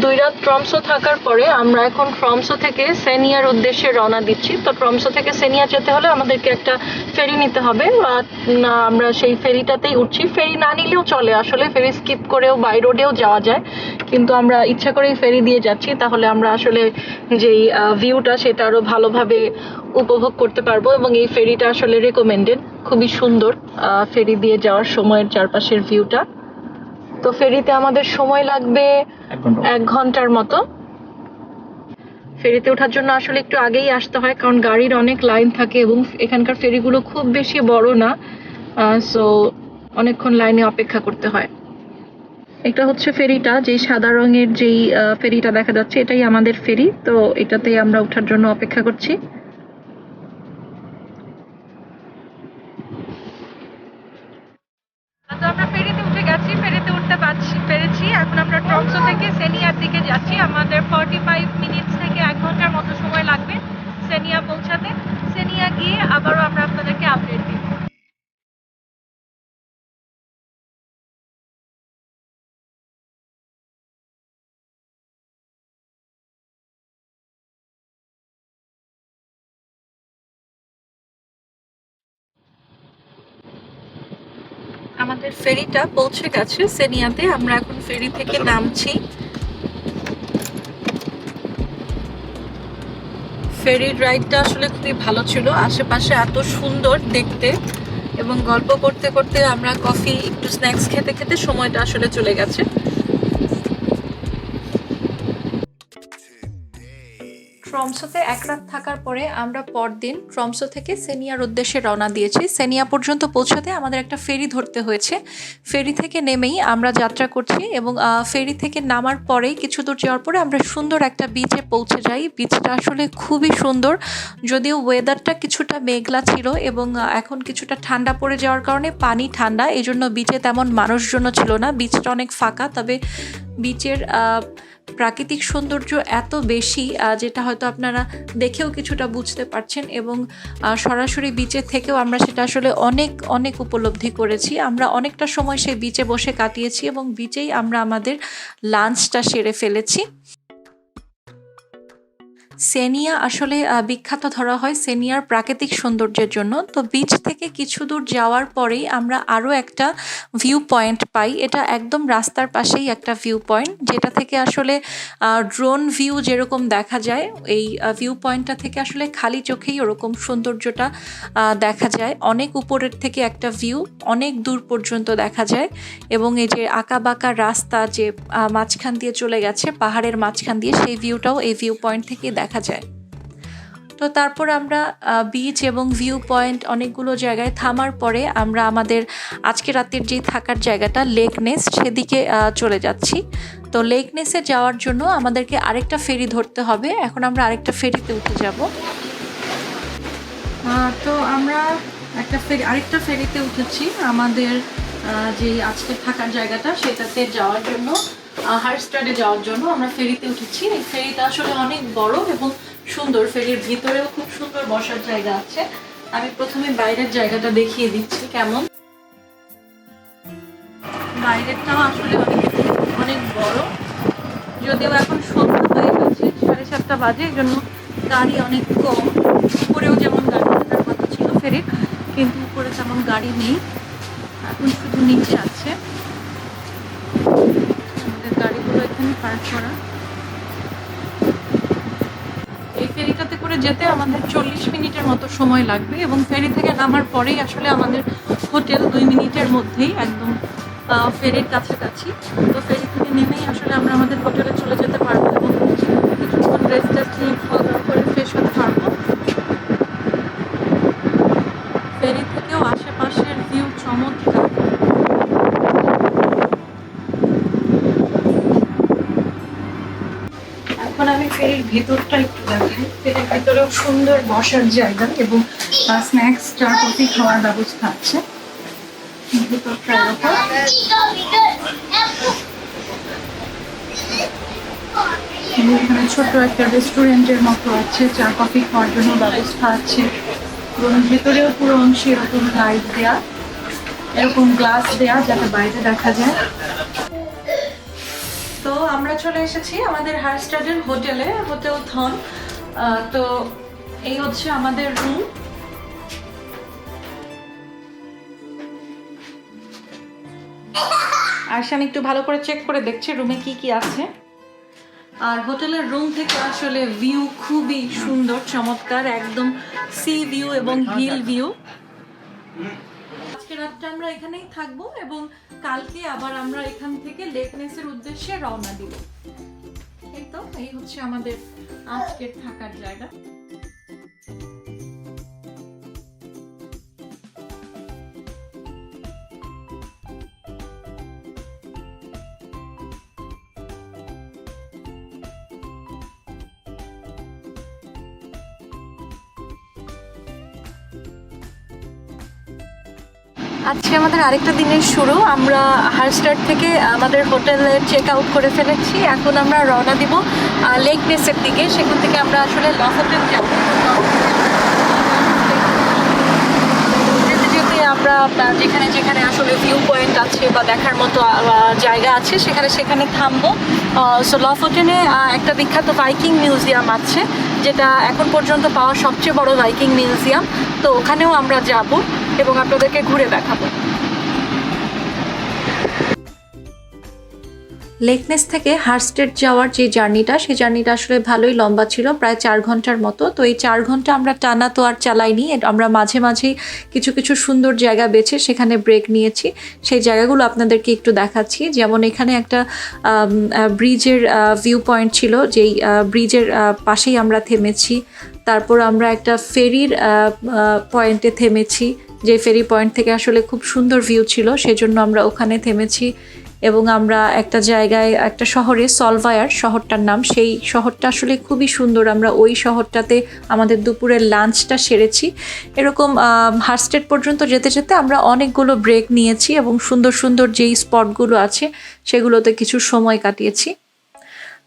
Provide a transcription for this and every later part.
দুই রাত ট্রমসো থাকার পরে আমরা এখন ট্রমসো থেকে সেনিয়ার উদ্দেশ্যে রওনা দিচ্ছি। তো ট্রমসো থেকে সেনিয়া যেতে হলে আমাদেরকে একটা ফেরি নিতে হবে। আমরা সেই ফেরিটাতেই উঠছি। ফেরি না নিলেও চলে। আসলে ফেরি স্কিপ করেও বাই রোডেও যাওয়া যায়। কিন্তু আমরা ইচ্ছা করেই ফেরি দিয়ে যাচ্ছি। তাহলে আমরা আসলে যেই ভিউটা সেটা আরও ভালোভাবে উপভোগ করতে পারব। এবং এই ফেরিটা আসলে রেকমেন্ডেড খুবই সুন্দর ফেরি দিয়ে যাওয়ার সময়ের চারপাশের ভিউটা তো ফেরিতে আমাদের সময় লাগবে এক ঘণ্টার মতো। ফেরিতে ওঠার জন্য আসলে একটু আগেই আসতে হয় কারণ গাড়ির অনেক লাইন থাকে এবং এখানকার ফেরিগুলো খুব বেশি বড় না সো অনেকক্ষণ লাইনে অপেক্ষা করতে হয়। এটা হচ্ছে ফেরিটা যেই সাদা রঙের যেই ফেরিটা দেখা যাচ্ছে এটাই আমাদের ফেরি তো এটাতেই আমরা ওঠার জন্য অপেক্ষা করছি। ফেরিটা পৌঁছে গেছে সেনিয়াতে। আমরা এখন ফেরি থেকে নামছি। ফেরির রাইডটা আসলে খুবই ভালো ছিল। আশেপাশে এত সুন্দর দেখতে এবং গল্প করতে করতে আমরা কফি একটু স্ন্যাক্স খেতে খেতে সময়টা আসলে চলে গেছে। ট্রমসোতে এক রাত থাকার পরে আমরা পরদিন ট্রমসো থেকে সেনিয়ার উদ্দেশ্যে রওনা দিয়েছি। সেনিয়া পর্যন্ত পৌঁছাতে আমাদের একটা ফেরি ধরতে হয়েছে। ফেরি থেকে নেমেই আমরা যাত্রা করছি এবং ফেরি থেকে নামার পরেই কিছু দূর যাওয়ার পরে আমরা সুন্দর একটা বিচে পৌঁছে যাই। বিচটা আসলে খুবই সুন্দর। যদিও ওয়েদারটা কিছুটা মেঘলা ছিল এবং এখন কিছুটা ঠান্ডা পড়ে যাওয়ার কারণে পানি ঠান্ডা এই জন্য বিচে তেমন মানুষজনও ছিল না। বিচটা অনেক ফাঁকা, তবে বিচের প্রাকৃতিক সৌন্দর্য এত বেশি যেটা হয়তো আপনারা দেখেও কিছুটা বুঝতে পারছেন এবং সরাসরি বিচে থেকেও আমরা সেটা আসলে অনেক অনেক উপলব্ধি করেছি। আমরা অনেকটা সময় সেই বিচে বসে কাটিয়েছি এবং বিচেই আমরা আমাদের লাঞ্চটা সেরে ফেলেছি। সেনিয়া আসলে বিখ্যাত ধরা হয় সেনিয়ার প্রাকৃতিক সৌন্দর্যের জন্য। তো বিচ থেকে কিছু দূর যাওয়ার পরেই আমরা আরও একটা ভিউ পয়েন্ট পাই। এটা একদম রাস্তার পাশেই একটা ভিউ পয়েন্ট যেটা থেকে আসলে ড্রোন ভিউ যেরকম দেখা যায়, এই ভিউ পয়েন্টটা থেকে আসলে খালি চোখেই ওরকম সৌন্দর্যটা দেখা যায়। অনেক উপরের থেকে একটা ভিউ অনেক দূর পর্যন্ত দেখা যায়। এবং এই যে আঁকা বাঁকা রাস্তা যে মাঝখান দিয়ে চলে গেছে, পাহাড়ের মাঝখান দিয়ে, সেই ভিউটাও এই ভিউ পয়েন্ট থেকে দেখা যায়। তো তারপর আমরা বিচ এবং ভিউ পয়েন্ট অনেকগুলো জায়গায় থামার পরে আমরা আমাদের আজকে রাতের যে থাকার জায়গাটা লেক নেস সেদিকে চলে যাচ্ছি। তো লেক নেসে যাওয়ার জন্য আমাদেরকে আরেকটা ফেরি ধরতে হবে। এখন আমরা আরেকটা ফেরিতে উঠে যাব। তো আমরা একটা ফেরি, আরেকটা ফেরিতে উঠেছি আমাদের যে আজকে থাকার জায়গাটা, সেটাতে যাওয়ার জন্য হারস্টাডে যাওয়ার জন্য আমরা ফেরিতে উঠেছি। এই ফেরিটা আসলে অনেক বড় এবং সুন্দর। ফেরির ভিতরেও খুব সুন্দর বসার জায়গা আছে। আমি প্রথমে বাইরের জায়গাটা দেখিয়ে দিচ্ছি কেমন। বাইরেরটাও আসলে অনেক অনেক বড়। যদিও এখন সন্ধ্যা হয়ে গেছে সাড়ে সাতটা বাজে, এই জন্য গাড়ি অনেক কম। উপরেও যেমন গাড়ি থাকার কথা ছিল ফেরির, কিন্তু উপরে তেমন গাড়ি নেই। এখন শুধু নিচে আছে। আমাদের গাড়িগুলো এখানে পার্ক করা। এই ফেরিটাতে করে যেতে আমাদের চল্লিশ মিনিটের মতো সময় লাগবে এবং ফেরি থেকে নামার পরেই আসলে আমাদের হোটেল দুই মিনিটের মধ্যেই একদম ফেরির কাছাকাছি। তো ফেরি থেকে নেমেই আসলে আমরা আমাদের হোটেলে চলে যেতে পারব এবং কিছুক্ষণ রেস্ট নিয়ে খাওয়া দাওয়া করে ফ্রেশ হতে পারব ফেরি থেকেও আশেপাশের ভিউ চমৎকার এখন আমি ফেরির ভেতরটা একটু দেখাই। ফেরির ভেতরেও সুন্দর বসার জায়গা এবং স্ন্যাক্স চা, কফি খাওয়ার ব্যবস্থা আছে। ভেতরটা এখানে ছোট একটা রেস্টুরেন্টের মতো আছে। চা, কফি খাওয়ার জন্য ব্যবস্থা আছে। এবং ভেতরেও পুরো অংশে এরকম লাইট দেয়া, এরকম গ্লাস দেয়া যাতে বাইরে দেখা যায়। তো আমরা চলে এসেছি আমাদের হায়ার হারস্টাডের হোটেলে হোটেল থন তো এই হচ্ছে আমাদের রুম আর আমি একটু ভালো করে চেক করে দেখছি রুমে কি কি আছে। আর হোটেলের রুম থেকে আসলে ভিউ খুবই সুন্দর চমৎকার একদম সি ভিউ এবং হিল ভিউ আজকে রাতটা আমরা এখানেই থাকব এবং কালকে আবার আমরা এখান থেকে লেকনেসের উদ্দেশ্যে রওনা দিব। এই তো, এই হচ্ছে আমাদের আজকের থাকার জায়গা। আজকে আমাদের আরেকটা দিনের শুরু। আমরা হারস্টার থেকে আমাদের হোটেলে চেক আউট করে ফেলেছি। এখন আমরা রওনা দিব লেক নেসের দিকে। সেখান থেকে আমরা আসলে লস যাব যেতে যেতে আমরা যেখানে যেখানে আসলে ভিউ পয়েন্ট আছে বা দেখার মতো জায়গা আছে, সেখানে সেখানে থামবো। সো লফোটেনে একটা বিখ্যাত বাইকিং মিউজিয়াম আছে, যেটা এখন পর্যন্ত পাওয়া সবচেয়ে বড় বাইকিং মিউজিয়াম তো ওখানেও আমরা যাব এবং আপনাদেরকে ঘুরে দেখাবো। লেকনেস থেকে হারস্টেড যাওয়ার যে জার্নিটা, সেই জার্নিটা আসলে ভালোই লম্বা ছিল, প্রায় চার ঘণ্টার মতো। তো এই চার ঘণ্টা আমরা টানা তো আর চালাইনি আমরা মাঝে মাঝেই কিছু কিছু সুন্দর জায়গা বেছে সেখানে ব্রেক নিয়েছি। সেই জায়গাগুলো আপনাদেরকে একটু দেখাচ্ছি। যেমন এখানে একটা ব্রিজের ভিউ পয়েন্ট ছিল, যেই ব্রিজের পাশেই আমরা থেমেছি। তারপর আমরা একটা ফেরির পয়েন্টে থেমেছি, যে ফেরি পয়েন্ট থেকে আসলে খুব সুন্দর ভিউ ছিল, সেজন্য আমরা ওখানে থেমেছি। এবং আমরা একটা জায়গায়, একটা শহরে সলভায়ার শহরটার নাম। সেই শহরটা আসলে খুবই সুন্দর। আমরা ওই শহরটাতে আমাদের দুপুরের লাঞ্চটা সেরেছি। এরকম হার্স্টেড পর্যন্ত যেতে যেতে আমরা অনেকগুলো ব্রেক নিয়েছি এবং সুন্দর সুন্দর যেই স্পটগুলো আছে, সেগুলোতে কিছু সময় কাটিয়েছি।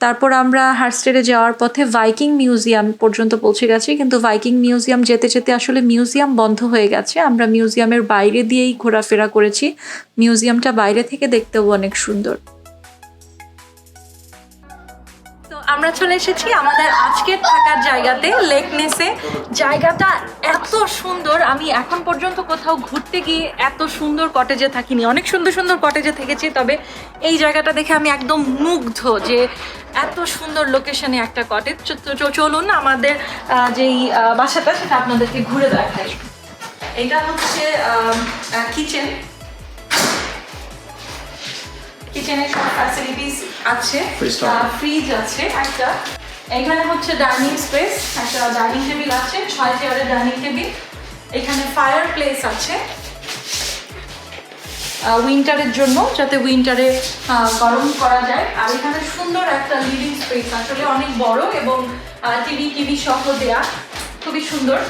তারপর আমরা হার্স্টেডে যাওয়ার পথে ভাইকিং মিউজিয়াম পর্যন্ত পৌঁছে গেছি, কিন্তু ভাইকিং মিউজিয়াম যেতে যেতে আসলে মিউজিয়াম বন্ধ হয়ে গেছে। আমরা মিউজিয়ামের বাইরে দিয়েই ঘোরাফেরা করেছি। মিউজিয়ামটা বাইরে থেকে দেখতেও অনেক সুন্দর। আমরা চলে এসেছি আমাদের আজকের থাকার জায়গাতে লেকনেসে জায়গাটা এত সুন্দর, আমি এখন পর্যন্ত কোথাও ঘুরতে গিয়ে এত সুন্দর কটেজে থাকিনি। অনেক সুন্দর সুন্দর কটেজে থেকেছি, তবে এই জায়গাটা দেখে আমি একদম মুগ্ধ যে এত সুন্দর লোকেশনে একটা কটেজ চলুন আমাদের যেই বাসাটা, সেটা আপনাদেরকে ঘুরে দেখাই। এটা হচ্ছে কিচেন কিচেনের সব ফ্যাসিলিটিস আছে। ফ্রিজ আছে একটা। এখানে হচ্ছে ডাইনিং স্পেস একটা ডাইনিং টেবিল আছে ছয় চেয়ারের ডাইনিং টেবিল এখানে ফায়ার প্লেস আছে উইন্টারের জন্য যাতে উইন্টারে গরম করা যায়। আর এখানে সুন্দর একটা লিভিং স্পেস আসলে অনেক বড় এবং টিভি টিভি সহ দেয়া। খুবই সুন্দর।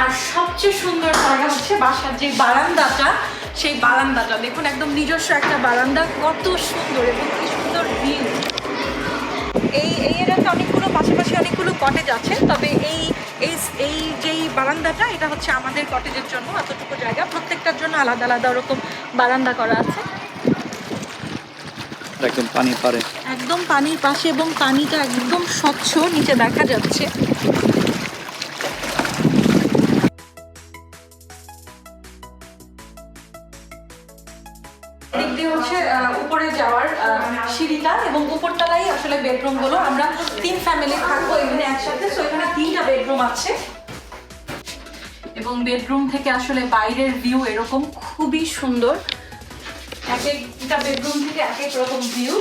আর সবচেয়ে সুন্দর জায়গা হচ্ছে বাসার যে বারান্দাটা সেই বারান্দাটা। দেখুন একদম নিজস্ব একটা বারান্দা। কত সুন্দর এবং কি সুন্দর ভিউ এই এই এরিয়াতে অনেকগুলো পাশাপাশি অনেকগুলো কটেজ আছে। তবে এই এই এই যেই বারান্দাটা এটা হচ্ছে আমাদের কটেজের জন্য এতটুকু জায়গা। প্রত্যেকটার জন্য আলাদা আলাদা ওরকম বারান্দা করা আছে। একদম পানি পারে একদম পানির পাশে এবং পানিটা একদম স্বচ্ছ নিচে দেখা যাচ্ছে। দিক হচ্ছে উপরে যাওয়ার সিঁড়িটা এবং উপরতলায় আসলে বেডরুমগুলো আমরা তিন ফ্যামিলি থাকব এখানে একসাথে তো এখানে তিনটা বেডরুম আছে। এবং বেডরুম থেকে আসলে বাইরের ভিউ এরকম খুবই সুন্দর। এক একটা বেডরুম থেকে এক এক রকম ভিউ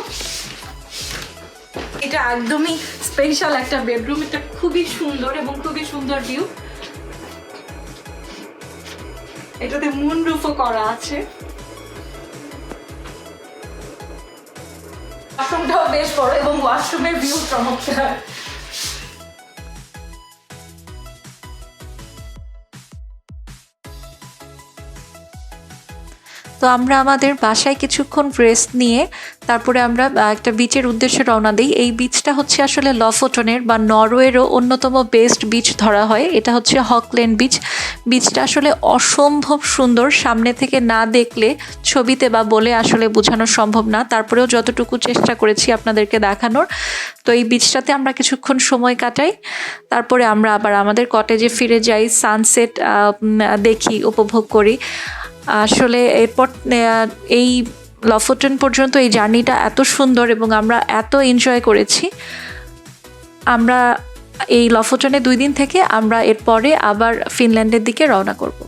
এটা একদমই স্পেশাল একটা বেডরুম, এটা খুবই সুন্দর এবং খুবই সুন্দর ভিউ এটাতে মুন রুফও করা আছে। ওয়াশরুমটাও বেশ বড় এবং ওয়াশরুমের ভিউ চমৎকার। তো আমরা আমাদের বাসায় কিছুক্ষণ রেস্ট নিয়ে তারপরে আমরা একটা বিচের উদ্দেশ্যে রওনা দিই। এই বিচটা হচ্ছে আসলে লফোটনের বা নরওয়েরও অন্যতম বেস্ট বিচ ধরা হয়। এটা হচ্ছে হকল্যান্ড বিচ বিচটা আসলে অসম্ভব সুন্দর। সামনে থেকে না দেখলে ছবিতে বা বলে আসলে বোঝানো সম্ভব না। তারপরেও যতটুকু চেষ্টা করেছি আপনাদেরকে দেখানোর। তো এই বিচটাতে আমরা কিছুক্ষণ সময় কাটাই। তারপরে আমরা আবার আমাদের কটেজে ফিরে যাই সানসেট দেখি, উপভোগ করি। আসলে এরপর এই লফোটন পর্যন্ত এই জার্নিটা এত সুন্দর এবং আমরা এত এনজয় করেছি। আমরা এই লফোটনে দুই দিন থেকে আমরা এরপরে আবার ফিনল্যান্ডের দিকে রওনা করব।